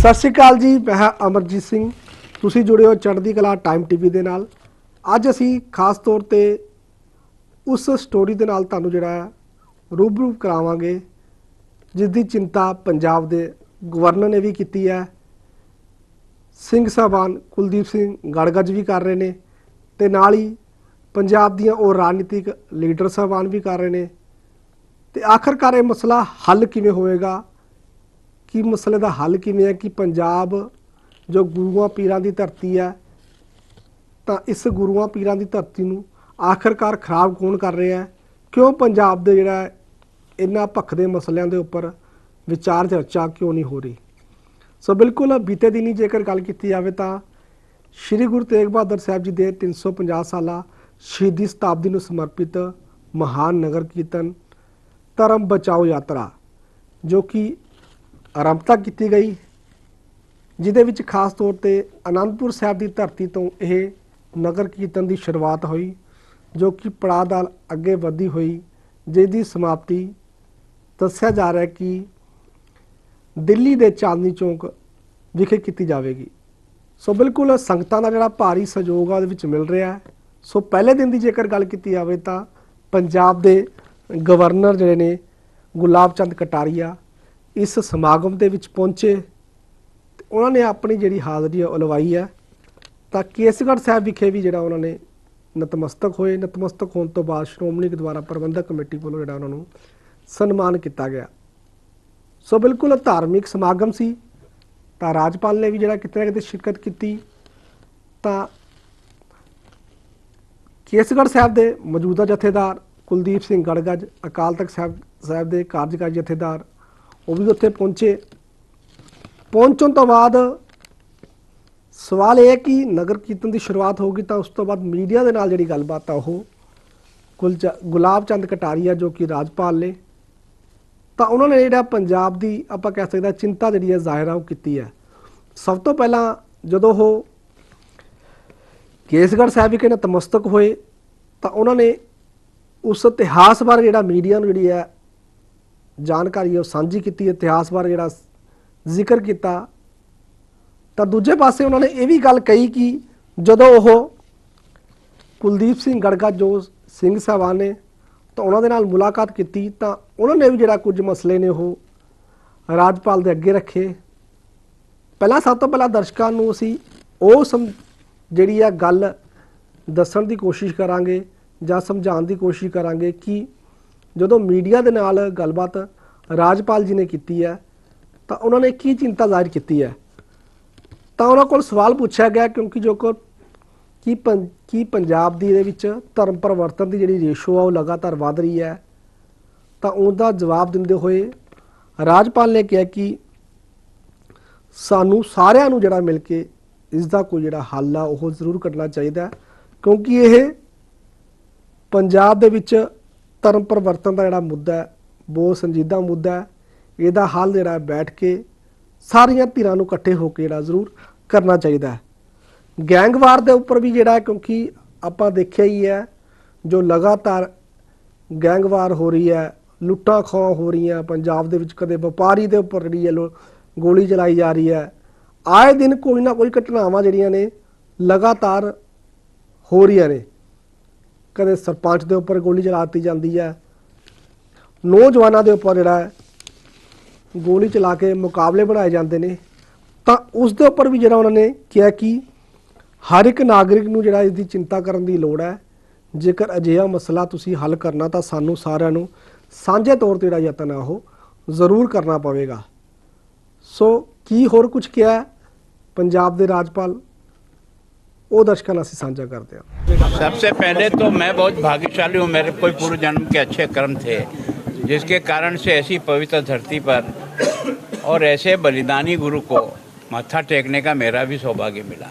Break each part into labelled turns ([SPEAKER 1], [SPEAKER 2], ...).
[SPEAKER 1] ਸਤਿ ਸ਼੍ਰੀ ਅਕਾਲ ਜੀ, ਮੈਂ ਹਾਂ ਅਮਰਜੀਤ ਸਿੰਘ। ਤੁਸੀਂ ਜੁੜੇ ਹੋ ਚੜ੍ਹਦੀ ਕਲਾ ਟਾਈਮ ਟੀਵੀ ਦੇ ਨਾਲ। ਅੱਜ ਅਸੀਂ ਖਾਸ ਤੌਰ ਤੇ ਉਸ ਸਟੋਰੀ ਦੇ ਨਾਲ ਤੁਹਾਨੂੰ ਜਿਹੜਾ ਰੂਬਰੂ ਕਰਾਵਾਂਗੇ ਜਿਸ ਦੀ ਚਿੰਤਾ ਪੰਜਾਬ ਦੇ ਗਵਰਨਰ ਨੇ ਵੀ ਕੀਤੀ ਹੈ। ਸਿੰਘ ਸਾਹਿਬਾਨ ਕੁਲਦੀਪ ਸਿੰਘ ਗੜਗੱਜ ਵੀ ਕਰ ਰਹੇ ਨੇ ਤੇ ਨਾਲ ਹੀ ਪੰਜਾਬ ਦੀਆਂ ਉਹ ਰਾਜਨੀਤਿਕ ਲੀਡਰ ਸਾਹਿਬਾਨ ਵੀ ਕਰ ਰਹੇ ਨੇ। ਤੇ ਆਖਰਕਾਰ ਇਹ ਮਸਲਾ ਹੱਲ ਕਿਵੇਂ ਹੋਏਗਾ? ਕਿ ਮਸਲੇ ਦਾ ਹੱਲ ਕਿਵੇਂ ਹੈ? ਕਿ ਪੰਜਾਬ ਜੋ ਗੁਰੂਆਂ ਪੀਰਾਂ ਦੀ ਧਰਤੀ ਹੈ, ਤਾਂ ਇਸ ਗੁਰੂਆਂ ਪੀਰਾਂ ਦੀ ਧਰਤੀ ਨੂੰ ਆਖਰਕਾਰ ਖਰਾਬ ਕੌਣ ਕਰ ਰਿਹਾ ਹੈ? ਕਿਉਂ ਪੰਜਾਬ ਦੇ ਜਿਹੜਾ ਹੈ ਇਹਨਾਂ ਭਖਦੇ ਮਸਲਿਆਂ ਦੇ ਉੱਪਰ ਵਿਚਾਰ ਚਰਚਾ ਕਿਉਂ ਨਹੀਂ ਹੋ ਰਹੀ? ਸੋ ਬਿਲਕੁਲ ਬੀਤੇ ਦਿਨੀ ਜੇਕਰ ਗੱਲ ਕੀਤੀ ਜਾਵੇ ਤਾਂ ਸ੍ਰੀ ਗੁਰੂ ਤੇਗ ਬਹਾਦਰ ਸਾਹਿਬ ਜੀ ਦੇ 350 ਸਾਲਾ ਸ਼ਹੀਦੀ ਸ਼ਤਾਬਦੀ ਨੂੰ ਸਮਰਪਿਤ ਮਹਾਨ ਨਗਰ ਕੀਰਤਨ ਧਰਮ ਬਚਾਓ ਯਾਤਰਾ, ਜੋ ਕਿ ਆਰੰਭਤਾ ਕੀਤੀ ਗਈ, ਜਿਹਦੇ ਵਿੱਚ ਖਾਸ ਤੌਰ ਤੇ ਅਨੰਦਪੁਰ ਸਾਹਿਬ ਦੀ ਧਰਤੀ ਤੋਂ ਇਹ ਨਗਰ ਕੀਰਤਨ ਦੀ ਸ਼ੁਰੂਆਤ ਹੋਈ, ਜੋ ਕਿ ਪੜਾਅ ਨਾਲ ਅੱਗੇ ਵਧੀ ਹੋਈ, ਜਿਹਦੀ ਸਮਾਪਤੀ ਦੱਸਿਆ ਜਾ ਰਿਹਾ ਕਿ ਦਿੱਲੀ ਦੇ ਚਾਂਦਨੀ ਚੌਂਕ ਵਿਖੇ ਕੀਤੀ ਜਾਵੇਗੀ। ਸੋ ਬਿਲਕੁਲ ਸੰਗਤਾਂ ਦਾ ਜਿਹੜਾ ਭਾਰੀ ਸਹਿਯੋਗ ਆ ਉਹਦੇ ਵਿੱਚ ਮਿਲ ਰਿਹਾ ਹੈ। ਸੋ ਪਹਿਲੇ ਦਿਨ ਦੀ ਜੇਕਰ ਗੱਲ ਕੀਤੀ ਜਾਵੇ ਤਾਂ ਪੰਜਾਬ ਦੇ ਗਵਰਨਰ ਜਿਹੜੇ ਨੇ ਗੁਲਾਬ ਚੰਦ ਕਟਾਰੀਆ ਇਸ ਸਮਾਗਮ ਦੇ ਵਿੱਚ ਪਹੁੰਚੇ ਤੇ ਉਹਨਾਂ ਨੇ ਆਪਣੀ ਜਿਹੜੀ ਹਾਜ਼ਰੀ ਹੈ ਉਹ ਲਵਾਈ ਹੈ ਤਾਂ ਕੇਸਗੜ੍ਹ ਸਾਹਿਬ ਵਿਖੇ ਵੀ ਜਿਹੜਾ ਉਹਨਾਂ ਨੇ ਨਤਮਸਤਕ ਹੋਏ। ਨਤਮਸਤਕ ਹੋਣ ਤੋਂ ਬਾਅਦ ਸ਼੍ਰੋਮਣੀ ਗੁਰਦੁਆਰਾ ਪ੍ਰਬੰਧਕ ਕਮੇਟੀ ਵੱਲੋਂ ਜਿਹੜਾ ਉਹਨਾਂ ਨੂੰ ਸਨਮਾਨ ਕੀਤਾ ਗਿਆ। ਸੋ ਬਿਲਕੁਲ ਧਾਰਮਿਕ ਸਮਾਗਮ ਸੀ। ਤਾਂ ਰਾਜਪਾਲ ਨੇ ਵੀ ਜਿਹੜਾ ਕਿਤੇ ਨਾ ਕਿਤੇ ਸ਼ਿਰਕਤ ਕੀਤੀ। ਤਾਂ ਕੇਸਗੜ੍ਹ ਸਾਹਿਬ ਦੇ ਮੌਜੂਦਾ ਜਥੇਦਾਰ ਕੁਲਦੀਪ ਸਿੰਘ ਗੜਗੱਜ, ਅਕਾਲ ਤਖਤ ਸਾਹਿਬ ਸਾਹਿਬ ਦੇ ਕਾਰਜਕਾਰੀ ਜਥੇਦਾਰ ਉਹ ਵੀ ਉੱਥੇ ਪਹੁੰਚੇ। ਪਹੁੰਚਣ ਤੋਂ ਬਾਅਦ ਸਵਾਲ ਇਹ ਕਿ ਨਗਰ ਕੀਰਤਨ ਦੀ ਸ਼ੁਰੂਆਤ ਹੋਗੀ ਤਾਂ ਉਸ ਤੋਂ ਬਾਅਦ ਮੀਡੀਆ ਦੇ ਨਾਲ ਜਿਹੜੀ ਗੱਲਬਾਤ ਆ ਉਹ ਗੁਲਜ- ਗੁਲਾਬ ਚੰਦ ਕਟਾਰੀਆ ਜੋ ਕਿ ਰਾਜਪਾਲ ਨੇ, ਤਾਂ ਉਹਨਾਂ ਨੇ ਜਿਹੜਾ ਪੰਜਾਬ ਦੀ ਆਪਾਂ ਕਹਿ ਸਕਦੇ ਹਾਂ ਚਿੰਤਾ ਜਿਹੜੀ ਹੈ ਜ਼ਾਹਿਰ ਆ ਉਹ ਕੀਤੀ ਹੈ। ਸਭ ਤੋਂ ਪਹਿਲਾਂ ਜਦੋਂ ਉਹ ਕੇਸਗੜ੍ਹ ਸਾਹਿਬ ਵਿਖੇ ਨਤਮਸਤਕ ਹੋਏ ਤਾਂ ਉਹਨਾਂ ਨੇ ਉਸ ਇਤਿਹਾਸ ਬਾਰੇ ਜਿਹੜਾ ਮੀਡੀਆ ਨੂੰ ਜਿਹੜੀ ਹੈ ਜਾਣਕਾਰੀ ਉਹ ਸਾਂਝੀ ਕੀਤੀ, ਇਤਿਹਾਸ ਬਾਰੇ ਜਿਹੜਾ ਜ਼ਿਕਰ ਕੀਤਾ। ਤਾਂ ਦੂਜੇ ਪਾਸੇ ਉਹਨਾਂ ਨੇ ਇਹ ਵੀ ਗੱਲ ਕਹੀ ਕਿ ਜਦੋਂ ਉਹ ਕੁਲਦੀਪ ਸਿੰਘ ਗੜਗਾ, ਜੋ ਸਿੰਘ ਸਾਹਿਬਾਨ ਨੇ, ਤਾਂ ਉਹਨਾਂ ਦੇ ਨਾਲ ਮੁਲਾਕਾਤ ਕੀਤੀ, ਤਾਂ ਉਹਨਾਂ ਨੇ ਵੀ ਜਿਹੜਾ ਕੁਝ ਮਸਲੇ ਨੇ ਉਹ ਰਾਜਪਾਲ ਦੇ ਅੱਗੇ ਰੱਖੇ। ਪਹਿਲਾਂ ਸਭ ਤੋਂ ਪਹਿਲਾਂ ਦਰਸ਼ਕਾਂ ਨੂੰ ਅਸੀਂ ਉਹ ਸਮ, ਜਿਹੜੀ ਆ ਗੱਲ ਦੱਸਣ ਦੀ ਕੋਸ਼ਿਸ਼ ਕਰਾਂਗੇ ਜਾਂ ਸਮਝਾਉਣ ਦੀ ਕੋਸ਼ਿਸ਼ ਕਰਾਂਗੇ ਕਿ ਜਦੋਂ ਮੀਡੀਆ ਦੇ ਨਾਲ ਗੱਲਬਾਤ ਰਾਜਪਾਲ ਜੀ ਨੇ ਕੀਤੀ ਹੈ, ਤਾਂ ਉਹਨਾਂ ਨੇ ਕੀ ਚਿੰਤਾ ਜ਼ਾਹਿਰ ਕੀਤੀ ਹੈ? ਤਾਂ ਉਹਨਾਂ ਕੋਲ ਸਵਾਲ ਪੁੱਛਿਆ ਗਿਆ ਕਿਉਂਕਿ ਜੋ ਕੋ ਕੀ ਪੰ- ਕੀ ਪੰਜਾਬ ਦੀ ਇਹਦੇ ਵਿੱਚ ਧਰਮ ਪਰਿਵਰਤਨ ਦੀ ਜਿਹੜੀ ਰੇਸ਼ੋ ਆ, ਉਹ ਲਗਾਤਾਰ ਵਧ ਰਹੀ ਹੈ। ਤਾਂ ਉਹਦਾ ਜਵਾਬ ਦਿੰਦੇ ਹੋਏ ਰਾਜਪਾਲ ਨੇ ਕਿਹਾ ਕਿ ਸਾਨੂੰ ਸਾਰਿਆਂ ਨੂੰ ਜਿਹੜਾ ਮਿਲ ਕੇ ਇਸ ਦਾ ਕੋਈ ਜਿਹੜਾ ਹੱਲ ਆ, ਉਹ ਜ਼ਰੂਰ ਕੱਢਣਾ ਚਾਹੀਦਾ ਕਿਉਂਕਿ ਇਹ ਪੰਜਾਬ ਦੇ ਵਿੱਚ ਧਰਮ ਪਰਿਵਰਤਨ ਦਾ ਜਿਹੜਾ ਮੁੱਦਾ ਹੈ, ਬਹੁਤ ਸੰਜੀਦਾ ਮੁੱਦਾ ਹੈ। ਇਹਦਾ ਹੱਲ ਜਿਹੜਾ ਬੈਠ ਕੇ ਸਾਰੀਆਂ ਧਿਰਾਂ ਨੂੰ ਇਕੱਠੇ ਹੋ ਕੇ ਜਿਹੜਾ ਜ਼ਰੂਰ ਕਰਨਾ ਚਾਹੀਦਾ ਹੈ। ਗੈਂਗਵਾਰ ਦੇ ਉੱਪਰ ਵੀ ਜਿਹੜਾ ਕਿਉਂਕਿ ਆਪਾਂ ਦੇਖਿਆ ਹੀ ਹੈ, ਜੋ ਲਗਾਤਾਰ ਗੈਂਗਵਾਰ ਹੋ ਰਹੀ ਹੈ, ਲੁੱਟਾਂ ਖੋਹਾਂ ਹੋ ਰਹੀਆਂ, ਪੰਜਾਬ ਦੇ ਵਿੱਚ ਕਦੇ ਵਪਾਰੀ ਦੇ ਉੱਪਰ ਜਿਹੜੀ ਹੈ, ਲੋ- ਗੋਲੀ ਚਲਾਈ ਜਾ ਰਹੀ ਹੈ। ਆਏ ਦਿਨ ਕੋਈ ਨਾ ਕੋਈ ਘਟਨਾਵਾਂ ਜਿਹੜੀਆਂ ਨੇ ਲਗਾਤਾਰ ਹੋ ਰਹੀਆਂ ਨੇ। ਕਦੇ ਸਰਪੰਚ ਦੇ ਉੱਪਰ ਗੋਲੀ ਚਲਾ ਦਿੱਤੀ ਜਾਂਦੀ ਹੈ। ਨੌਜਵਾਨਾਂ ਦੇ ਉੱਪਰ ਜਿਹੜਾ ਗੋਲੀ ਚਲਾ ਕੇ ਮੁਕਾਬਲੇ ਬਣਾਏ ਜਾਂਦੇ ਨੇ। ਤਾਂ ਉਸ ਦੇ ਉੱਪਰ ਵੀ ਜਿਹੜਾ ਉਹਨਾਂ ਨੇ ਕਿਹਾ ਕਿ ਹਰ ਇੱਕ ਨਾਗਰਿਕ ਨੂੰ ਜਿਹੜਾ ਇਸ ਦੀ ਚਿੰਤਾ ਕਰਨ ਦੀ ਲੋੜ ਹੈ। ਜੇਕਰ ਅਜਿਹਾ ਮਸਲਾ ਤੁਸੀਂ ਹੱਲ ਕਰਨਾ ਤਾਂ ਸਾਨੂੰ ਸਾਰਿਆਂ ਨੂੰ ਸਾਂਝੇ ਤੌਰ ਤੇ ਜਿਹੜਾ ਯਤਨ ਆ ਉਹ ਜ਼ਰੂਰ ਕਰਨਾ ਪਵੇਗਾ। ਸੋ ਕੀ ਹੋਰ ਕੁਝ ਕਿਹਾ ਪੰਜਾਬ ਦੇ ਰਾਜਪਾਲ, ਉਹ ਦਰਸ਼ਕਾਂ ਨਾਲ ਅਸੀਂ ਸਾਂਝਾ ਕਰਦੇ ਹਾਂ।
[SPEAKER 2] सबसे पहले तो मैं बहुत भाग्यशाली हूँ, मेरे कोई पूर्व जन्म के अच्छे कर्म थे, जिसके कारण से ऐसी पवित्र धरती पर और ऐसे बलिदानी गुरु को माथा टेकने का मेरा भी सौभाग्य मिला।